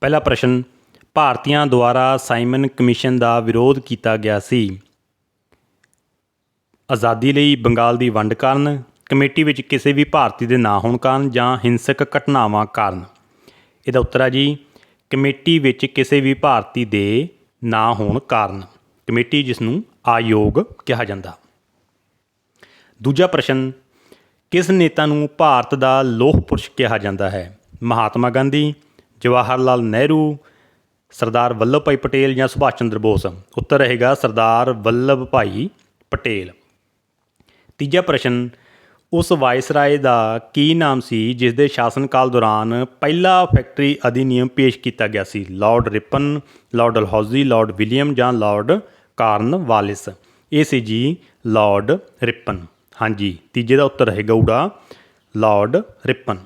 ਪਹਿਲਾ ਪ੍ਰਸ਼ਨ, ਭਾਰਤੀਆਂ ਦੁਆਰਾ ਸਾਈਮਨ ਕਮਿਸ਼ਨ ਦਾ ਵਿਰੋਧ ਕੀਤਾ ਗਿਆ ਸੀ। ਆਜ਼ਾਦੀ ਲਈ ਬੰਗਾਲ ਦੀ ਵੰਡ ਕਾਰਨ, ਕਮੇਟੀ ਵਿੱਚ ਕਿਸੇ ਵੀ ਭਾਰਤੀ ਦੇ ਨਾ ਹੋਣ ਕਾਰਨ ਜਾਂ ਹਿੰਸਕ ਘਟਨਾਵਾਂ ਕਾਰਨ। ਇਹਦਾ ਉੱਤਰ ਹੈ ਜੀ, ਕਮੇਟੀ ਵਿੱਚ ਕਿਸੇ ਵੀ ਭਾਰਤੀ ਦੇ ਨਾ ਹੋਣ ਕਾਰਨ। ਕਮੇਟੀ ਜਿਸ ਨੂੰ ਆਯੋਗ ਕਿਹਾ ਜਾਂਦਾ। ਦੂਜਾ ਪ੍ਰਸ਼ਨ, ਕਿਸ ਨੇਤਾ ਨੂੰ ਭਾਰਤ ਦਾ ਲੋਹ ਪੁਰਸ਼ ਕਿਹਾ ਜਾਂਦਾ ਹੈ? ਮਹਾਤਮਾ ਗਾਂਧੀ ਜਵਾਹਰ ਲਾਲ ਨਹਿਰੂ, ਸਰਦਾਰ ਵੱਲਭ ਭਾਈ ਪਟੇਲ ਜਾਂ ਸੁਭਾਸ਼ ਚੰਦਰ ਬੋਸ? ਉੱਤਰ ਰਹੇਗਾ ਸਰਦਾਰ ਵੱਲਭ ਭਾਈ ਪਟੇਲ। ਤੀਜਾ ਪ੍ਰਸ਼ਨ, ਉਸ ਵਾਇਸਰਾਏ ਦਾ ਕੀ ਨਾਮ ਸੀ ਜਿਸ ਦੇ ਸ਼ਾਸਨ ਕਾਲ ਦੌਰਾਨ ਪਹਿਲਾ ਫੈਕਟਰੀ ਅਧਿਨਿਯਮ ਪੇਸ਼ ਕੀਤਾ ਗਿਆ ਸੀ? Lord Ripon, Lord Dalhousie Lord William ਜਾਂ ਲਾਰਡ ਕਾਰਨ ਵਾਲਿਸ? ਇਹ ਸੀ ਜੀ ਲਾਰਡ ਰਿਪਨ। ਹਾਂਜੀ, ਤੀਜੇ ਦਾ ਉੱਤਰ ਰਹੇਗਾ ਊੜਾ, ਲਾਰਡ ਰਿਪਨ।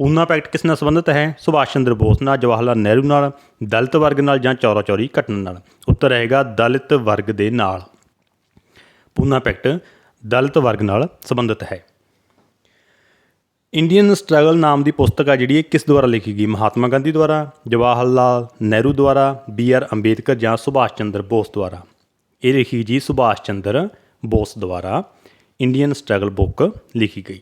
ਪੂਨਾ ਪੈਕਟ ਕਿਸ ਨਾਲ ਸੰਬੰਧਿਤ ਹੈ? ਸੁਭਾਸ਼ ਚੰਦਰ ਬੋਸ ਨਾਲ ਜਵਾਹਰ ਲਾਲ ਨਹਿਰੂ ਨਾਲ, ਦਲਿਤ ਵਰਗ ਨਾਲ ਜਾਂ ਚੌਰਾ ਚੌਰੀ ਘਟਨਾ ਨਾਲ? ਉੱਤਰ ਰਹੇਗਾ ਦਲਿਤ ਵਰਗ ਦੇ ਨਾਲ। ਪੂਨਾ ਪੈਕਟ ਦਲਿਤ ਵਰਗ ਨਾਲ ਸੰਬੰਧਿਤ ਹੈ। ਇੰਡੀਅਨ ਸਟਰਗਲ ਨਾਮ ਦੀ ਪੁਸਤਕ ਆ ਜਿਹੜੀ, ਇਹ ਕਿਸ ਦੁਆਰਾ ਲਿਖੀ ਗਈ? ਮਹਾਤਮਾ ਗਾਂਧੀ ਦੁਆਰਾ ਜਵਾਹਰ ਲਾਲ ਨਹਿਰੂ ਦੁਆਰਾ, ਬੀ ਆਰ ਅੰਬੇਦਕਰ ਜਾਂ ਸੁਭਾਸ਼ ਚੰਦਰ ਬੋਸ ਦੁਆਰਾ? ਇਹ ਲਿਖੀ ਜੀ ਸੁਭਾਸ਼ ਚੰਦਰ ਬੋਸ ਦੁਆਰਾ ਇੰਡੀਅਨ ਸਟਰਗਲ ਬੁੱਕ ਲਿਖੀ ਗਈ।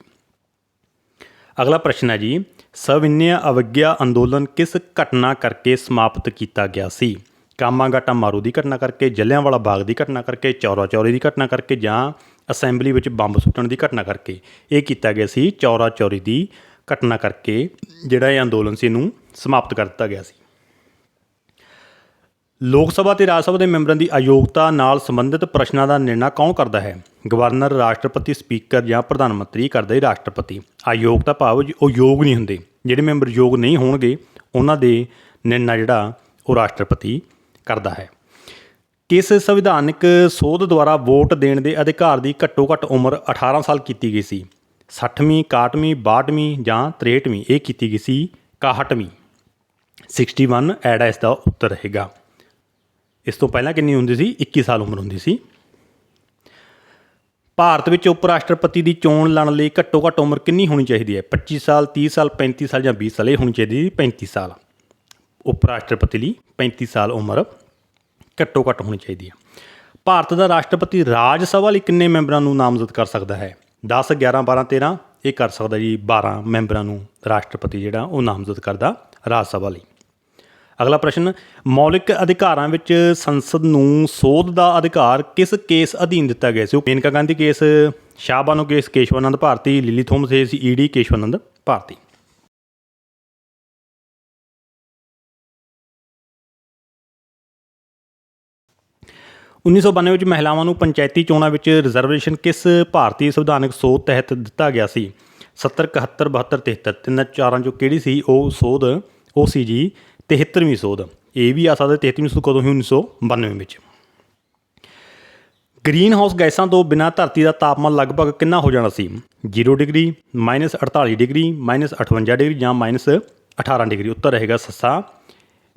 ਅਗਲਾ ਪ੍ਰਸ਼ਨ ਹੈ ਜੀ, ਸਵਿਨਿਆ ਅਵਗਿਆ ਅੰਦੋਲਨ ਕਿਸ ਘਟਨਾ ਕਰਕੇ ਸਮਾਪਤ ਕੀਤਾ ਗਿਆ ਸੀ? ਕਾਮਾਗਾਟਾ ਮਾਰੂ ਦੀ ਘਟਨਾ ਕਰਕੇ ਜਲਿਆਂਵਾਲਾ ਬਾਗ ਦੀ ਘਟਨਾ ਕਰਕੇ, ਚੌਰਾ ਚੌਰੀ ਦੀ ਘਟਨਾ ਕਰਕੇ ਜਾਂ ਅਸੈਂਬਲੀ ਵਿੱਚ ਬੰਬ ਸੁੱਟਣ ਦੀ ਘਟਨਾ ਕਰਕੇ? ਇਹ ਕੀਤਾ ਗਿਆ ਸੀ ਚੌਰਾ ਚੌਰੀ ਦੀ ਘਟਨਾ ਕਰਕੇ, ਜਿਹੜਾ ਇਹ ਅੰਦੋਲਨ ਸੀ ਇਹਨੂੰ ਸਮਾਪਤ ਕਰ ਦਿੱਤਾ ਗਿਆ ਸੀ। ਲੋਕ ਸਭਾ ਤੇ ਰਾਜ ਸਭਾ ਦੇ ਮੈਂਬਰਾਂ ਦੀ ਅਯੋਗਤਾ ਨਾਲ ਸੰਬੰਧਿਤ ਪ੍ਰਸ਼ਨਾਂ ਦਾ ਨਿਰਣਾ ਕੌਣ ਕਰਦਾ ਹੈ? ਗਵਰਨਰ, ਰਾਸ਼ਟਰਪਤੀ, ਸਪੀਕਰ ਜਾਂ ਪ੍ਰਧਾਨ ਮੰਤਰੀ ਕਰਦਾ ਹੈ ਰਾਸ਼ਟਰਪਤੀ? ਅਯੋਗਤਾ ਭਾਵ ਉਹ ਯੋਗ ਨਹੀਂ ਹੁੰਦੇ। ਜਿਹੜੇ ਮੈਂਬਰ ਯੋਗ ਨਹੀਂ ਹੋਣਗੇ, ਉਹਨਾਂ ਦੇ ਨਿਰਣਾ ਜਿਹੜਾ, ਉਹ ਰਾਸ਼ਟਰਪਤੀ ਕਰਦਾ ਹੈ। ਕਿਸ ਸੰਵਿਧਾਨਕ ਸੋਧ ਦੁਆਰਾ ਵੋਟ ਦੇਣ ਦੇ ਅਧਿਕਾਰ ਦੀ ਘੱਟੋ ਘੱਟ ਉਮਰ 18 ਸਾਲ ਕੀਤੀ ਗਈ ਸੀ? 60ਵੀਂ 61ਵੀਂ 62ਵੀਂ ਜਾਂ 63ਵੀਂ ਇਹ ਕੀਤੀ ਗਈ ਸੀ 61ਵੀਂ 61 ਐਡ ਇਸ ਦਾ ਉੱਤਰ ਰਹੇਗਾ। ਇਸ ਤੋਂ ਪਹਿਲਾਂ ਕਿੰਨੀ ਹੁੰਦੀ ਸੀ? 21 ਸਾਲ ਉਮਰ ਹੁੰਦੀ ਸੀ। ਭਾਰਤ ਵਿੱਚ ਉਪ ਰਾਸ਼ਟਰਪਤੀ ਦੀ ਚੋਣ ਲੜਨ ਲਈ ਘੱਟੋ ਘੱਟ ਉਮਰ ਕਿੰਨੀ ਹੋਣੀ ਚਾਹੀਦੀ ਹੈ? 25 ਸਾਲ 30 ਸਾਲ 35 ਸਾਲ ਜਾਂ 20 ਸਾਲ? ਇਹ ਹੋਣੀ ਚਾਹੀਦੀ ਹੈ 35 ਸਾਲ। ਉਪ ਰਾਸ਼ਟਰਪਤੀ ਲਈ 35 ਸਾਲ ਉਮਰ ਘੱਟੋ ਘੱਟ ਹੋਣੀ ਚਾਹੀਦੀ ਹੈ। ਭਾਰਤ ਦਾ ਰਾਸ਼ਟਰਪਤੀ ਰਾਜ ਸਭਾ ਲਈ ਕਿੰਨੇ ਮੈਂਬਰਾਂ ਨੂੰ ਨਾਮਜ਼ਦ ਕਰ ਸਕਦਾ ਹੈ? 10 11 12 13 ਇਹ ਕਰ ਸਕਦਾ ਜੀ 12 ਮੈਂਬਰਾਂ ਨੂੰ ਰਾਸ਼ਟਰਪਤੀ ਜਿਹੜਾ ਉਹ ਨਾਮਜ਼ਦ ਕਰਦਾ ਰਾਜ ਸਭਾ ਲਈ। ਅਗਲਾ ਪ੍ਰਸ਼ਨ, ਮੌਲਿਕ ਅਧਿਕਾਰਾਂ ਵਿੱਚ ਸੰਸਦ ਨੂੰ ਸੋਧ ਦਾ ਅਧਿਕਾਰ ਕਿਸ ਕੇਸ ਅਧੀਨ ਦਿੱਤਾ ਗਿਆ ਸੀ? Maneka Gandhi case Shahbano case, Keshavananda Bharati, Lily Thomas case ED Keshavananda Bharati. ਉੱਨੀ ਸੌ ਬਾਨਵੇਂ ਵਿੱਚ ਮਹਿਲਾਵਾਂ ਨੂੰ ਪੰਚਾਇਤੀ ਚੋਣਾਂ ਵਿੱਚ ਰਿਜ਼ਰਵੇਸ਼ਨ ਕਿਸ ਭਾਰਤੀ ਸੰਵਿਧਾਨਕ ਸੋਧ ਤਹਿਤ ਦਿੱਤਾ ਗਿਆ ਸੀ? 70 71 72 73 ਤਿੰਨਾਂ ਚਾਰਾਂ ਚੋਂ ਕਿਹੜੀ ਸੀ? ਉਹ ਸੋਧ, ਉਹ ਸੀ ਜੀ 73ਵੀਂ ਸੋਧ। ਇਹ ਵੀ ਆ ਸਕਦਾ 33ਵੀਂ ਸੋਧ ਕਦੋਂ ਸੀ 1992 ਵਿੱਚ। ਗ੍ਰੀਨ ਹਾਊਸ ਗੈਸਾਂ ਤੋਂ ਬਿਨਾਂ ਧਰਤੀ ਦਾ ਤਾਪਮਾਨ ਲਗਭਗ ਕਿੰਨਾ ਹੋ ਜਾਣਾ ਸੀ? 0 ਡਿਗਰੀ -48 ਡਿਗਰੀ -58 ਡਿਗਰੀ ਜਾਂ -18 ਡਿਗਰੀ। ਉੱਤਰ ਰਹੇਗਾ ਸੱਸਾ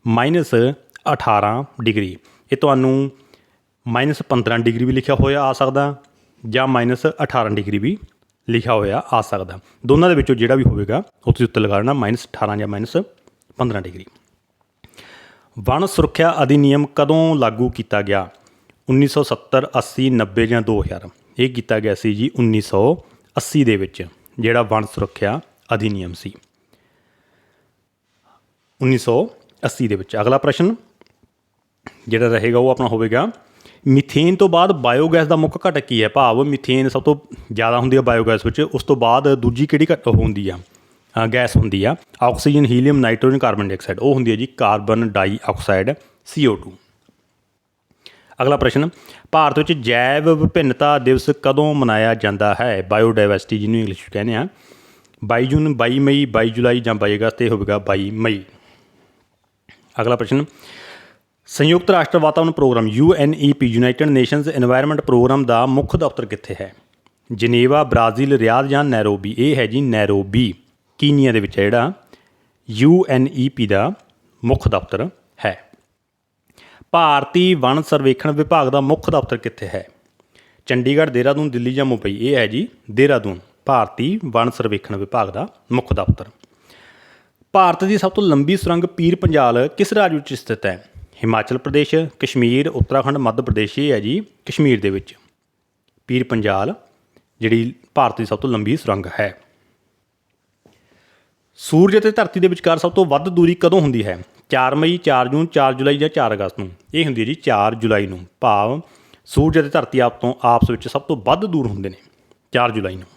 -18 ਡਿਗਰੀ। ਇਹ ਤੁਹਾਨੂੰ -15 ਡਿਗਰੀ ਵੀ ਲਿਖਿਆ ਹੋਇਆ ਆ ਸਕਦਾ ਜਾਂ -18 ਡਿਗਰੀ ਵੀ ਲਿਖਿਆ ਹੋਇਆ ਆ ਸਕਦਾ। ਦੋਨਾਂ ਦੇ ਵਿੱਚੋਂ ਜਿਹੜਾ ਵੀ ਹੋਵੇਗਾ ਉਹ ਤੁਸੀਂ ਉੱਤਰ ਲਗਾ ਲੈਣਾ -18 ਜਾਂ -15 ਡਿਗਰੀ। ਵਣ ਸੁਰੱਖਿਆ ਅਧਿਨਿਯਮ ਕਦੋਂ ਲਾਗੂ ਕੀਤਾ ਗਿਆ? 1970 80 90 ਜਾਂ 2000 ਇਹ ਕੀਤਾ ਗਿਆ ਸੀ ਜੀ 1980 ਦੇ ਵਿੱਚ, ਜਿਹੜਾ ਵਣ ਸੁਰੱਖਿਆ ਅਧਿਨਿਯਮ ਸੀ। 1980 ਦੇ ਵਿੱਚ ਅਗਲਾ ਪ੍ਰਸ਼ਨ, ਜਿਹੜਾ ਰਹੇਗਾ ਉਹ ਆਪਣਾ ਹੋਵੇਗਾ, ਮੀਥੇਨ ਤੋਂ ਬਾਅਦ ਬਾਇਓਗੈਸ ਦਾ ਮੁੱਖ ਘਟਕ ਕੀ ਹੈ? ਭਾਵ ਮੀਥੇਨ ਸਭ ਤੋਂ ਜ਼ਿਆਦਾ ਹੁੰਦੀ ਹੈ ਬਾਇਓਗੈਸ ਵਿੱਚ, ਉਸ ਤੋਂ ਬਾਅਦ ਦੂਜੀ ਕਿਹੜੀ ਘਟ ਹੁੰਦੀ ਆ? ਗੈਸ ਹੁੰਦੀ ਆ। Oxygen, helium, nitrogen, carbon dioxide. ਉਹ ਹੁੰਦੀ ਹੈ ਜੀ ਕਾਰਬਨ ਡਾਈਆਕਸਾਈਡ CO2 ਅਗਲਾ ਪ੍ਰਸ਼ਨ, ਭਾਰਤ ਵਿੱਚ ਜੈਵ ਵਿਭਿੰਨਤਾ ਦਿਵਸ ਕਦੋਂ ਮਨਾਇਆ ਜਾਂਦਾ ਹੈ? ਬਾਇਓਡਾਈਵਰਸਿਟੀ ਜਿਹਨੂੰ ਇੰਗਲਿਸ਼ ਵਿੱਚ ਕਹਿੰਦੇ ਆ। 22 ਜੂਨ 22 ਮਈ 22 ਜੁਲਾਈ ਜਾਂ 22 ਅਗਸਤ, ਇਹ ਹੋਵੇਗਾ 22 ਮਈ। ਅਗਲਾ ਪ੍ਰਸ਼ਨ, ਸੰਯੁਕਤ ਰਾਸ਼ਟਰ ਵਾਤਾਵਰਣ programme UNEP United Nations environment programme ਦਾ ਮੁੱਖ ਦਫ਼ਤਰ ਕਿੱਥੇ ਹੈ? ਜਨੀਵਾ, ਬ੍ਰਾਜ਼ੀਲ, ਰਿਆਦ ਜਾਂ ਨੈਰੋਬੀ? ਇਹ ਹੈ ਜੀ ਨੈਰੋਬੀ। ਕੀਨੀਆ ਦੇ ਵਿੱਚ ਹੈ ਜਿਹੜਾ UNEP ਦਾ ਮੁੱਖ ਦਫ਼ਤਰ ਹੈ। ਭਾਰਤੀ ਵਣ ਸਰਵੇਖਣ ਵਿਭਾਗ ਦਾ ਮੁੱਖ ਦਫ਼ਤਰ ਕਿੱਥੇ ਹੈ? ਚੰਡੀਗੜ੍ਹ, ਦੇਹਰਾਦੂਨ, ਦਿੱਲੀ ਜਾਂ ਮੁੰਬਈ? ਇਹ ਹੈ ਜੀ ਦੇਹਰਾਦੂਨ, ਭਾਰਤੀ ਵਣ ਸਰਵੇਖਣ ਵਿਭਾਗ ਦਾ ਮੁੱਖ ਦਫ਼ਤਰ। ਭਾਰਤ ਦੀ ਸਭ ਤੋਂ ਲੰਬੀ ਸੁਰੰਗ ਪੀਰ ਪੰਜਾਲ ਕਿਸ ਰਾਜ ਵਿੱਚ ਸਥਿਤ ਹੈ? ਹਿਮਾਚਲ ਪ੍ਰਦੇਸ਼, ਕਸ਼ਮੀਰ, ਉੱਤਰਾਖੰਡ, ਮੱਧ ਪ੍ਰਦੇਸ਼, ਇਹ ਹੈ ਜੀ ਕਸ਼ਮੀਰ ਦੇ ਵਿੱਚ। ਪੀਰ ਪੰਜਾਲ ਜਿਹੜੀ ਭਾਰਤ ਦੀ ਸਭ ਤੋਂ ਲੰਬੀ ਸੁਰੰਗ ਹੈ। ਸੂਰਜ ਅਤੇ ਧਰਤੀ ਦੇ ਵਿਚਕਾਰ ਸਭ ਤੋਂ ਵੱਧ ਦੂਰੀ ਕਦੋਂ ਹੁੰਦੀ ਹੈ? 4 ਮਈ 4 ਜੂਨ 4 ਜੁਲਾਈ ਜਾਂ 4 ਅਗਸਤ ਨੂੰ? ਇਹ ਹੁੰਦੀ ਹੈ ਜੀ 4 ਜੁਲਾਈ ਨੂੰ। ਭਾਵ ਸੂਰਜ ਅਤੇ ਧਰਤੀ ਆਪ ਤੋਂ ਆਪਸ ਵਿੱਚ ਸਭ ਤੋਂ ਵੱਧ ਦੂਰ ਹੁੰਦੇ ਨੇ 4 ਜੁਲਾਈ ਨੂੰ।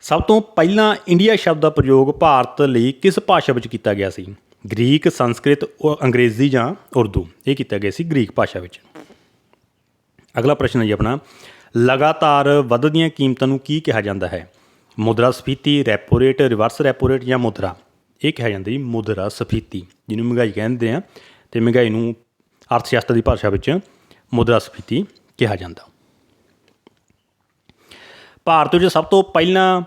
ਸਭ ਤੋਂ ਪਹਿਲਾਂ ਇੰਡੀਆ ਸ਼ਬਦ ਦਾ ਪ੍ਰਯੋਗ ਭਾਰਤ ਲਈ ਕਿਸ ਭਾਸ਼ਾ ਵਿੱਚ ਕੀਤਾ ਗਿਆ ਸੀ? ਗ੍ਰੀਕ, ਸੰਸਕ੍ਰਿਤ ਔਰ ਅੰਗਰੇਜ਼ੀ ਜਾਂ ਉਰਦੂ? ਇਹ ਕੀਤਾ ਗਿਆ ਸੀ ਗ੍ਰੀਕ ਭਾਸ਼ਾ ਵਿੱਚ। ਅਗਲਾ ਪ੍ਰਸ਼ਨ ਹੈ ਜੀ ਆਪਣਾ, ਲਗਾਤਾਰ ਵੱਧਦੀਆਂ ਕੀਮਤਾਂ ਨੂੰ ਕੀ ਕਿਹਾ ਜਾਂਦਾ ਹੈ? ਮੁਦਰਾ ਸਫੀਤੀ repo rate reverse repo rate ਜਾਂ ਮੁਦਰਾ। ਇਹ ਕਿਹਾ ਜਾਂਦਾ ਜੀ ਮੁਦਰਾ ਸਫੀਤੀ, ਜਿਹਨੂੰ ਮਹਿੰਗਾਈ ਕਹਿੰਦੇ ਆ ਤੇ ਮਹਿੰਗਾਈ ਨੂੰ ਅਰਥ ਸ਼ਾਸਤਰ ਦੀ ਭਾਸ਼ਾ ਵਿੱਚ ਮੁਦਰਾ ਸਫੀਤੀ ਕਿਹਾ ਜਾਂਦਾ। ਭਾਰਤ ਵਿੱਚ ਸਭ ਤੋਂ ਪਹਿਲਾਂ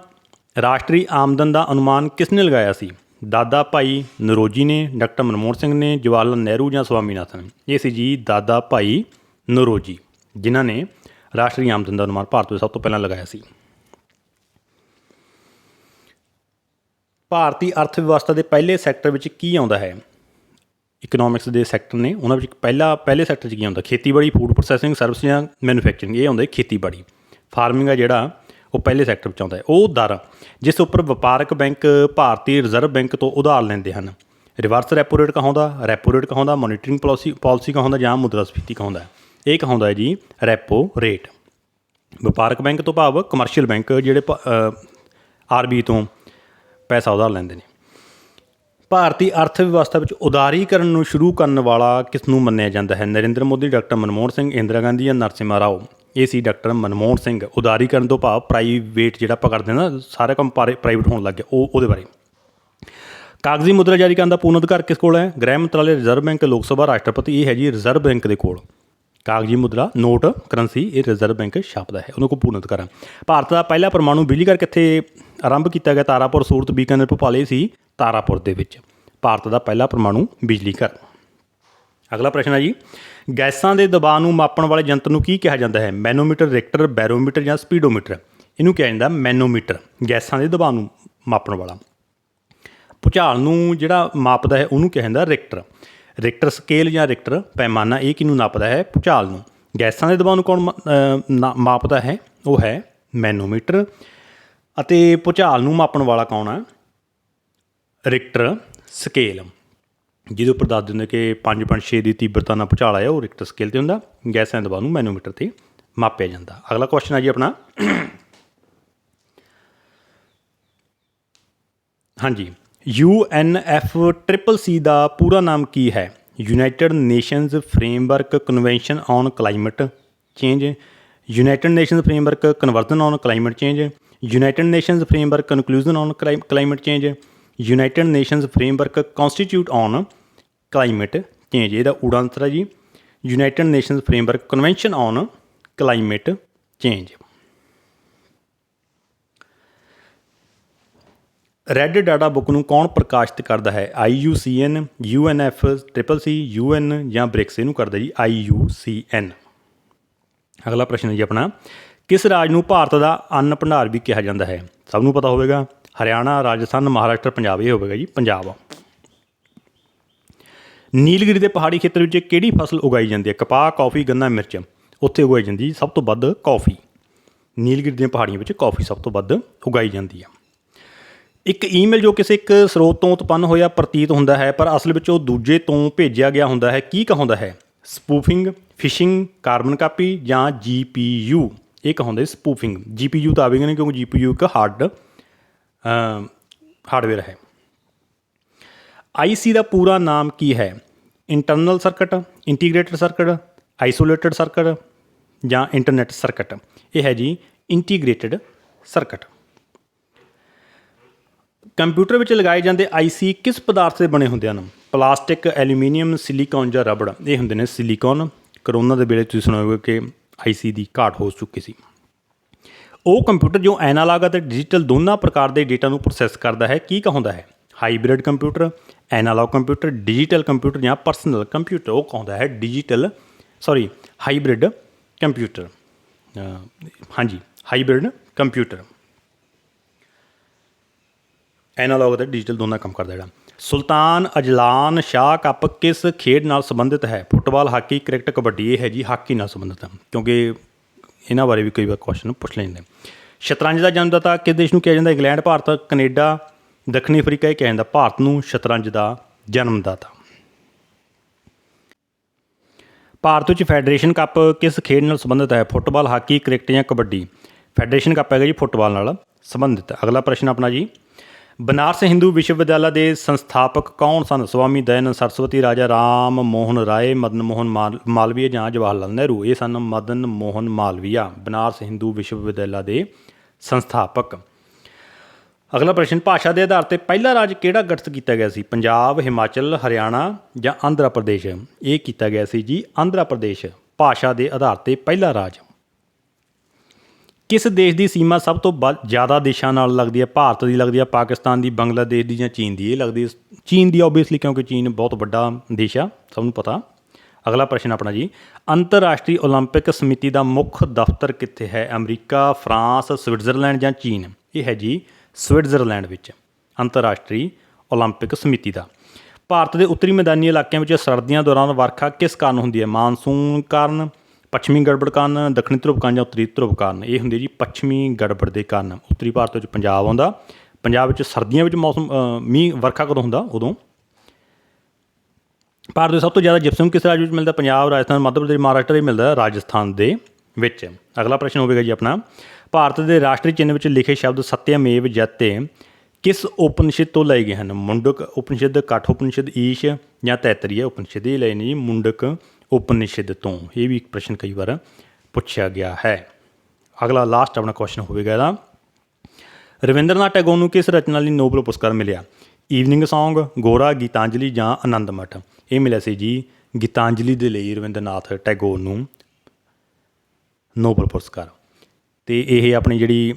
ਰਾਸ਼ਟਰੀ ਆਮਦਨ ਦਾ ਅਨੁਮਾਨ ਕਿਸ ਨੇ ਲਗਾਇਆ ਸੀ? ਦਾਦਾ ਭਾਈ ਨਰੋਜੀ ਨੇ, ਡਾਕਟਰ ਮਨਮੋਹਨ ਸਿੰਘ ਨੇ, ਜਵਾਹਰ ਲਾਲ ਨਹਿਰੂ ਜਾਂ ਸਵਾਮੀਨਾਥਨ ਇਹ ਸੀ ਜੀ ਦਾਦਾ ਭਾਈ ਨਰੋਜੀ, ਜਿਨ੍ਹਾਂ ਨੇ ਰਾਸ਼ਟਰੀ ਆਮਦਨ ਦਾ ਅਨੁਮਾਨ ਭਾਰਤ ਵਿੱਚ ਸਭ ਤੋਂ ਪਹਿਲਾਂ ਲਗਾਇਆ ਸੀ। ਭਾਰਤੀ ਅਰਥ ਵਿਵਸਥਾ ਦੇ ਪਹਿਲੇ ਸੈਕਟਰ ਵਿੱਚ ਕੀ ਆਉਂਦਾ ਹੈ? ਇਕਨੋਮਿਕਸ ਦੇ ਸੈਕਟਰ ਨੇ, ਉਹਨਾਂ ਵਿੱਚ ਪਹਿਲਾ, ਪਹਿਲੇ ਸੈਕਟਰ 'ਚ ਕੀ ਆਉਂਦਾ? ਖੇਤੀਬਾੜੀ ਫੂਡ ਪ੍ਰੋਸੈਸਿੰਗ ਸਰਵਿਸ ਜਾਂ ਮੈਨੂਫੈਕਚਰਿੰਗ ਇਹ ਆਉਂਦਾ ਖੇਤੀਬਾੜੀ। ਫਾਰਮਿੰਗ ਆ ਜਿਹੜਾ, ਉਹ ਪਹਿਲੇ ਸੈਕਟਰ ਵਿੱਚ ਆਉਂਦਾ ਹੈ। ਉਹ ਦਰ ਜਿਸ ਉੱਪਰ ਵਪਾਰਕ ਬੈਂਕ ਭਾਰਤੀ ਰਿਜ਼ਰਵ ਬੈਂਕ ਤੋਂ ਉਧਾਰ ਲੈਂਦੇ ਹਨ। ਰਿਵਰਸ ਰੈਪੋ ਰੇਟ ਕਹਾਉਂਦਾ ਰੈਪੋ ਰੇਟ ਕਹਾਉਂਦਾ ਮੋਨੀਟਰਿੰਗ ਪਾਲਿਸੀ ਪਾਲਿਸੀ ਕਹਾਉਂਦਾ ਜਾਂ ਮੁਦਰਾ ਸਫੀਤੀ ਕਹਾਉਂਦਾ ਇਹ ਕਹਾਉਂਦਾ ਹੈ ਜੀ ਰੈਪੋ ਰੇਟ ਵਪਾਰਕ ਬੈਂਕ ਤੋਂ ਭਾਵ ਕਮਰਸ਼ੀਅਲ ਬੈਂਕ, ਜਿਹੜੇ ਆਰਬੀ ਤੋਂ ਪੈਸਾ ਉਧਾਰ ਲੈਂਦੇ ਨੇ। ਭਾਰਤੀ ਅਰਥ ਵਿਵਸਥਾ ਵਿੱਚ ਉਦਾਰੀਕਰਨ ਨੂੰ ਸ਼ੁਰੂ ਕਰਨ ਵਾਲਾ ਕਿਸ ਨੂੰ ਮੰਨਿਆ ਜਾਂਦਾ ਹੈ? ਨਰਿੰਦਰ ਮੋਦੀ, ਡਾਕਟਰ ਮਨਮੋਹਨ ਸਿੰਘ, ਇੰਦਰਾ ਗਾਂਧੀ ਜਾਂ ਨਰਸਿਮਹਾ ਰਾਓ? ਇਹ ਸੀ ਡਾਕਟਰ ਮਨਮੋਹਨ ਸਿੰਘ। ਉਦਾਰੀਕਰਨ ਤੋਂ ਭਾਵ ਪ੍ਰਾਈਵੇਟ ਜਿਹੜਾ ਆਪਾਂ ਕਰਦੇ ਨਾ, ਸਾਰਾ ਕੰਮ ਪ੍ਰਾਈਵੇਟ ਹੋਣ ਲੱਗ ਗਿਆ। ਉਹ, ਉਹਦੇ ਬਾਰੇ। ਕਾਗਜ਼ੀ ਮੁਦਰਾ ਜਾਰੀ ਕਰਨ ਦਾ ਪੂਰਨ ਅਧਿਕਾਰ ਕਿਸ ਕੋਲ ਹੈ? ਗ੍ਰਹਿ ਮੰਤਰਾਲੇ, ਰਿਜ਼ਰਵ ਬੈਂਕ, ਲੋਕ ਸਭਾ, ਰਾਸ਼ਟਰਪਤੀ। ਇਹ ਹੈ ਜੀ ਰਿਜ਼ਰਵ ਬੈਂਕ ਦੇ ਕੋਲ। ਕਾਗਜ਼ੀ ਮੁਦਰਾ, ਨੋਟ, ਕਰੰਸੀ, ਇਹ ਰਿਜ਼ਰਵ ਬੈਂਕ ਛਾਪਦਾ ਹੈ, ਉਹਨਾਂ ਕੋਲ ਪੂਰਨ ਅਧਿਕਾਰ ਭਾਰਤ ਦਾ ਪਹਿਲਾ ਪਰਮਾਣੂ ਬਿਜਲੀ ਘਰ ਕਿੱਥੇ ਆਰੰਭ ਕੀਤਾ ਗਿਆ? ਤਾਰਾਪੁਰ, ਸੂਰਤ, ਬੀਕਾਨੇਰ, ਭੋਪਾਲ, ਇਹ ਸੀ ਤਾਰਾਪੁਰ ਦੇ ਵਿੱਚ। ਭਾਰਤ ਦਾ ਪਹਿਲਾ ਪਰਮਾਣੂ ਬਿਜਲੀ ਘਰ ਅਗਲਾ ਪ੍ਰਸ਼ਨ ਹੈ ਜੀ, ਗੈਸਾਂ ਦੇ ਦਬਾਅ ਨੂੰ ਮਾਪਣ ਵਾਲੇ ਯੰਤਰ ਨੂੰ ਕੀ ਕਿਹਾ ਜਾਂਦਾ ਹੈ? ਮੈਨੋਮੀਟਰ ਰਿਕਟਰ ਬੈਰੋਮੀਟਰ ਜਾਂ ਸਪੀਡੋਮੀਟਰ? ਇਹਨੂੰ ਕਿਹਾ ਜਾਂਦਾ ਮੈਨੋਮੀਟਰ, ਗੈਸਾਂ ਦੇ ਦਬਾਅ ਨੂੰ ਮਾਪਣ ਵਾਲਾ। ਭੁਚਾਲ ਨੂੰ ਜਿਹੜਾ ਮਾਪਦਾ ਹੈ, ਉਹਨੂੰ ਕਿਹਾ ਜਾਂਦਾ ਰਿਕਟਰ ਰਿਕਟਰ ਸਕੇਲ ਜਾਂ ਰਿਕਟਰ ਪੈਮਾਨਾ ਇਹ ਕਿਹਨੂੰ ਨਾਪਦਾ ਹੈ? ਭੂਚਾਲ ਨੂੰ। ਗੈਸਾਂ ਦੇ ਦਬਾਅ ਨੂੰ ਕੌਣ ਮਾ- ਨਾ- ਮਾਪਦਾ ਹੈ? ਉਹ ਹੈ ਮੈਨੋਮੀਟਰ ਅਤੇ ਭੂਚਾਲ ਨੂੰ ਮਾਪਣ ਵਾਲਾ ਕੌਣ ਆ? ਰਿਕਟਰ ਸਕੇਲ ਜਿਹਦੇ ਉੱਪਰ ਦੱਸ ਦਿੰਦੇ ਕਿ 5.6 ਦੀ ਤੀਬਰਤਾ ਨਾਲ ਭੁਚਾਲ ਆਇਆ, ਉਹ ਰਿਕਟਰ ਸਕੇਲ ਤੇ ਹੁੰਦਾ। ਗੈਸਾਂ ਦੇ ਦਬਾਅ ਨੂੰ ਮੈਨੋਮੀਟਰ ਤੇ ਮਾਪਿਆ ਜਾਂਦਾ। ਅਗਲਾ ਕੁਐਸਚਨ ਹੈ ਜੀ ਆਪਣਾ। ਹਾਂਜੀ। U N F triple C ਦਾ ਪੂਰਾ ਨਾਮ ਕੀ ਹੈ? United Nations framework convention on climate change United Nations framework conversion on climate change United Nations framework conclusion on climate change United Nations framework constitute on climate change ਇਹਦਾ ਊੜਾ ਅੰਤਰ ਹੈ ਜੀ। United Nations framework convention on climate change red data book ਨੂੰ ਕੌਣ ਪ੍ਰਕਾਸ਼ਿਤ ਕਰਦਾ ਹੈ? IUCN UNF triple C UN ਜਾਂ ਬ੍ਰਿਕਸ? ਇਹਨੂੰ ਕਰਦਾ ਜੀ IUCN ਅਗਲਾ ਪ੍ਰਸ਼ਨ ਹੈ ਜੀ ਆਪਣਾ, ਕਿਸ ਰਾਜ ਨੂੰ ਭਾਰਤ ਦਾ ਅੰਨ ਭੰਡਾਰ ਵੀ ਕਿਹਾ ਜਾਂਦਾ ਹੈ? ਸਭ ਨੂੰ ਪਤਾ ਹੋਵੇਗਾ, ਹਰਿਆਣਾ, ਰਾਜਸਥਾਨ, ਮਹਾਰਾਸ਼ਟਰ, ਪੰਜਾਬ, ਇਹ ਹੋਵੇਗਾ ਜੀ ਪੰਜਾਬ। ਨੀਲਗਿਰੀ ਦੇ ਪਹਾੜੀ ਖੇਤਰ ਵਿੱਚ ਕਿਹੜੀ ਫਸਲ ਉਗਾਈ ਜਾਂਦੀ ਹੈ? ਕਪਾਹ, ਕੌਫੀ, ਗੰਨਾ, ਮਿਰਚ। ਉੱਥੇ ਉਗਾਈ ਜਾਂਦੀ ਸਭ ਤੋਂ ਵੱਧ ਕੌਫੀ। ਨੀਲਗਿਰੀ ਦੀਆਂ ਪਹਾੜੀਆਂ ਵਿੱਚ ਕੌਫੀ ਸਭ ਤੋਂ ਵੱਧ ਉਗਾਈ ਜਾਂਦੀ ਹੈ ਇੱਕ ਈਮੇਲ ਜੋ ਕਿਸੇ ਇੱਕ ਸਰੋਤ ਤੋਂ ਉਤਪੰਨ ਹੋਇਆ ਪ੍ਰਤੀਤ ਹੁੰਦਾ ਹੈ, ਪਰ ਅਸਲ ਵਿੱਚ ਉਹ ਦੂਜੇ ਤੋਂ ਭੇਜਿਆ ਗਿਆ ਹੁੰਦਾ ਹੈ। ਕੀ ਕਹਾਉਂਦਾ ਹੈ? ਸਪੂਫਿੰਗ, ਫਿਸ਼ਿੰਗ, ਕਾਰਬਨ ਕਾਪੀ ਜਾਂ ਜੀਪੀਯੂ? ਇਹ ਕਹਾਉਂਦੇ ਸਪੂਫਿੰਗ। ਜੀਪੀਯੂ ਤਾਂ ਆਵੇਗਾ ਨਹੀਂ ਕਿਉਂਕਿ ਜੀਪੀਯੂ ਇੱਕ ਹਾਰਡ ਹਾਰਡਵੇਅਰ ਹੈ। ਆਈਸੀ ਦਾ ਪੂਰਾ ਨਾਮ ਕੀ ਹੈ? Internal circuit, integrated circuit, isolated circuit ਜਾਂ ਇੰਟਰਨੈਟ ਸਰਕਟ? ਇਹ ਹੈ ਜੀ ਇੰਟੀਗ੍ਰੇਟਡ ਸਰਕਟ। ਕੰਪਿਊਟਰ ਵਿੱਚ ਲਗਾਏ ਜਾਂਦੇ ਆਈਸੀ ਕਿਸ ਪਦਾਰਥ ਦੇ ਬਣੇ ਹੁੰਦੇ ਹਨ? ਪਲਾਸਟਿਕ, ਐਲੂਮੀਨੀਅਮ, ਸਿਲੀਕਨ ਜਾਂ ਰਬੜ? ਇਹ ਹੁੰਦੇ ਨੇ ਸਿਲੀਕਨ। ਕਰੋਨਾ ਦੇ ਵੇਲੇ ਤੁਸੀਂ ਸੁਣਿਆ ਹੋਵੇਗਾ ਕਿ ਆਈਸੀ ਦੀ ਘਾਟ ਹੋ ਚੁੱਕੀ ਸੀ। ਉਹ ਕੰਪਿਊਟਰ ਜੋ ਐਨਾਲੌਗ ਅਤੇ ਡਿਜੀਟਲ ਦੋਨਾਂ ਪ੍ਰਕਾਰ ਦੇ ਡੇਟਾ ਨੂੰ ਪ੍ਰੋਸੈਸ ਕਰਦਾ ਹੈ, ਕੀ ਕਹਾਉਂਦਾ ਹੈ? Hybrid computer, analogue computer, digital computer ਜਾਂ ਪਰਸਨਲ ਕੰਪਿਊਟਰ। ਉਹ ਕਹਾਉਂਦਾ ਹੈ ਡਿਜੀਟਲ ਸੌਰੀ ਹਾਈਬ੍ਰਿਡ ਕੰਪਿਊਟਰ। ਹਾਂਜੀ, ਹਾਈਬ੍ਰਿਡ ਕੰਪਿਊਟਰ। ਐਨਾਲੌਗ ਅਤੇ ਡਿਜੀਟਲ ਦੋਨਾਂ ਕੰਮ ਕਰਦਾ ਜਿਹੜਾ। ਸੁਲਤਾਨ ਅਜਲਾਨ ਸ਼ਾਹ ਕੱਪ ਕਿਸ ਖੇਡ ਨਾਲ ਸੰਬੰਧਿਤ ਹੈ? ਫੁੱਟਬਾਲ ਹਾਕੀ ਕ੍ਰਿਕਟ ਕਬੱਡੀ, ਇਹ ਹੈ ਜੀ ਹਾਕੀ ਨਾਲ ਸੰਬੰਧਿਤ। ਹੈ ਕਿਉਂਕਿ ਇਹਨਾਂ ਬਾਰੇ ਵੀ ਕਈ ਵਾਰ ਕੁਐਸਚਨ ਪੁੱਛ ਲੈਂਦੇ ਸ਼ਤਰੰਜ ਦਾ ਜਨਮਦਾਤਾ ਕਿਸ ਦੇਸ਼ ਨੂੰ ਕਿਹਾ ਜਾਂਦਾ? ਇੰਗਲੈਂਡ, ਭਾਰਤ, ਕੈਨੇਡਾ, ਦੱਖਣੀ ਅਫਰੀਕਾ, ਇਹ ਕਿਹਾ ਜਾਂਦਾ ਭਾਰਤ ਨੂੰ ਸ਼ਤਰੰਜ ਦਾ ਜਨਮਦਾਤਾ ਭਾਰਤ ਵਿੱਚ ਫੈਡਰੇਸ਼ਨ ਕੱਪ ਕਿਸ ਖੇਡ ਨਾਲ ਸੰਬੰਧਿਤ ਹੈ? ਫੁੱਟਬਾਲ ਹਾਕੀ ਕ੍ਰਿਕਟ ਜਾਂ ਕਬੱਡੀ? ਫੈਡਰੇਸ਼ਨ ਕੱਪ ਹੈਗਾ ਜੀ ਫੁੱਟਬਾਲ ਨਾਲ ਸੰਬੰਧਿਤ। ਅਗਲਾ ਪ੍ਰਸ਼ਨ ਆਪਣਾ ਜੀ। ਬਨਾਰਸ ਹਿੰਦੂ ਵਿਸ਼ਵ ਵਿਦਿਆਲਾ ਦੇ ਸੰਸਥਾਪਕ ਕੌਣ ਸਨ? ਸਵਾਮੀ ਦਇਆਨੰਦ ਸਰਸਵਤੀ, ਰਾਜਾ ਰਾਮ ਮੋਹਨ ਰਾਏ, ਮਦਨ ਮੋਹਨ ਮਾਲ- ਮਾਲਵੀਆ ਜਾਂ ਜਵਾਹਰ ਲਾਲ ਨਹਿਰੂ? ਇਹ ਸਨ ਮਦਨ ਮੋਹਨ ਮਾਲਵੀਆ, ਬਨਾਰਸ ਹਿੰਦੂ ਵਿਸ਼ਵ ਵਿਦਿਆਲਾ ਦੇ ਸੰਸਥਾਪਕ। ਅਗਲਾ ਪ੍ਰਸ਼ਨ, ਭਾਸ਼ਾ ਦੇ ਆਧਾਰ ਤੇ ਪਹਿਲਾ ਰਾਜ ਕਿਹੜਾ ਗਠਿਤ ਕੀਤਾ ਗਿਆ ਸੀ? ਪੰਜਾਬ, ਹਿਮਾਚਲ, ਹਰਿਆਣਾ ਜਾਂ ਆਂਧਰਾ ਪ੍ਰਦੇਸ਼? ਇਹ ਕੀਤਾ ਗਿਆ ਸੀ ਜੀ ਆਂਧਰਾ ਪ੍ਰਦੇਸ਼। ਭਾਸ਼ਾ ਦੇ ਆਧਾਰ ਤੇ ਪਹਿਲਾ ਰਾਜ ਕਿਸ ਦੇਸ਼ ਦੀ ਸੀਮਾ ਸਭ ਤੋਂ ਵੱਧ ਜ਼ਿਆਦਾ ਦੇਸ਼ਾਂ ਨਾਲ ਲੱਗਦੀ ਹੈ? ਭਾਰਤ ਦੀ ਲੱਗਦੀ ਹੈ, ਪਾਕਿਸਤਾਨ ਦੀ, ਬੰਗਲਾਦੇਸ਼ ਦੀ ਜਾਂ ਚੀਨ ਦੀ? ਇਹ ਲੱਗਦੀ ਹੈ ਚੀਨ ਦੀ ਆਬਵੀਅਸਲੀ ਕਿਉਂਕਿ ਚੀਨ ਬਹੁਤ ਵੱਡਾ ਦੇਸ਼ ਆ, ਸਭ ਨੂੰ ਪਤਾ। ਅਗਲਾ ਪ੍ਰਸ਼ਨ ਆਪਣਾ ਜੀ। ਅੰਤਰਰਾਸ਼ਟਰੀ ਓਲੰਪਿਕ ਸਮਿਤੀ ਦਾ ਮੁੱਖ ਦਫ਼ਤਰ ਕਿੱਥੇ ਹੈ? ਅਮਰੀਕਾ, ਫਰਾਂਸ, ਸਵਿਟਜ਼ਰਲੈਂਡ ਜਾਂ ਚੀਨ? ਇਹ ਹੈ ਜੀ ਸਵਿਟਜ਼ਰਲੈਂਡ ਵਿੱਚ, ਅੰਤਰਰਾਸ਼ਟਰੀ ਓਲੰਪਿਕ ਸਮਿਤੀ ਦਾ। ਭਾਰਤ ਦੇ ਉੱਤਰੀ ਮੈਦਾਨੀ ਇਲਾਕਿਆਂ ਵਿੱਚ ਸਰਦੀਆਂ ਦੌਰਾਨ ਵਰਖਾ ਕਿਸ ਕਾਰਨ ਹੁੰਦੀ ਹੈ? ਮਾਨਸੂਨ ਕਾਰਨ ਪੱਛਮੀ ਗੜਬੜ ਕਾਰਨ, ਦੱਖਣੀ ਧਰੁਵ ਕਾਰਨ ਜਾਂ ਉੱਤਰੀ ਧਰੁਵ ਕਾਰਨ? ਇਹ ਹੁੰਦੇ ਜੀ ਪੱਛਮੀ ਗੜਬੜ ਦੇ ਕਾਰਨ। ਉੱਤਰੀ ਭਾਰਤ ਵਿੱਚ ਪੰਜਾਬ ਆਉਂਦਾ। ਪੰਜਾਬ ਵਿੱਚ ਸਰਦੀਆਂ ਵਿੱਚ ਮੌਸਮ ਮੀਂਹ ਵਰਖਾ ਕਦੋਂ ਹੁੰਦਾ? ਉਦੋਂ। ਭਾਰਤ ਦੇ ਸਭ ਤੋਂ ਜ਼ਿਆਦਾ ਜਿਪਸਮ ਕਿਸ ਰਾਜ ਵਿੱਚ ਮਿਲਦਾ? ਪੰਜਾਬ, ਰਾਜਸਥਾਨ, ਮੱਧ ਪ੍ਰਦੇਸ਼, ਮਹਾਰਾਸ਼ਟਰ ਵਿੱਚ ਮਿਲਦਾ ਰਾਜਸਥਾਨ ਦੇ ਵਿੱਚ। ਅਗਲਾ ਪ੍ਰਸ਼ਨ ਹੋਵੇਗਾ ਜੀ ਆਪਣਾ। ਭਾਰਤ ਦੇ ਰਾਸ਼ਟਰੀ ਚਿੰਨ੍ਹ ਵਿੱਚ ਲਿਖੇ ਸ਼ਬਦ ਸਤਿਅਮੇਵ ਜਯਤੇ ਕਿਸ ਉਪਨਿਸ਼ਦ ਤੋਂ ਲਏ ਗਏ ਹਨ? ਮੁੰਡਕ ਉਪਨਿਸ਼ਦ, ਕਾਠ ਉਪਨਿਸ਼ਦ, ਈਸ਼ ਜਾਂ ਤੈਤਰੀਏ ਉਪਨਿਸ਼ਦ? ਇਹ ਲਏ ਨੇ ਜੀ ਮੁੰਡਕ ਉਪਨਿਸ਼ਦ ਤੋਂ। ਇਹ ਵੀ ਇੱਕ ਪ੍ਰਸ਼ਨ ਕਈ ਵਾਰ ਪੁੱਛਿਆ ਗਿਆ ਹੈ। ਅਗਲਾ ਲਾਸਟ ਆਪਣਾ ਕੁਐਸਚਨ ਹੋਵੇਗਾ ਇਹਦਾ। ਰਵਿੰਦਰਨਾਥ ਟੈਗੋਰ ਨੂੰ ਕਿਸ ਰਚਨਾ ਲਈ ਨੋਬਲ ਪੁਰਸਕਾਰ ਮਿਲਿਆ? ਈਵਨਿੰਗ Song ਗੋਰਾ ਗੀਤਾਂਜਲੀ ਜਾਂ ਆਨੰਦ ਮਠ ਇਹ ਮਿਲਿਆ ਸੀ ਜੀ ਗੀਤਾਂਜਲੀ ਦੇ ਲਈ ਰਵਿੰਦਰਨਾਥ ਟੈਗੋਰ ਨੂੰ ਨੋਬਲ ਪੁਰਸਕਾਰ। ਤੇ ਇਹ ਆਪਣੀ ਜਿਹੜੀ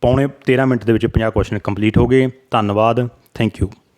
ਪੌਣੇ 13 ਮਿੰਟ ਦੇ ਵਿੱਚ 50 ਕੁਐਸਚਨ ਕੰਪਲੀਟ ਹੋ ਗਏ। ਧੰਨਵਾਦ। Thank you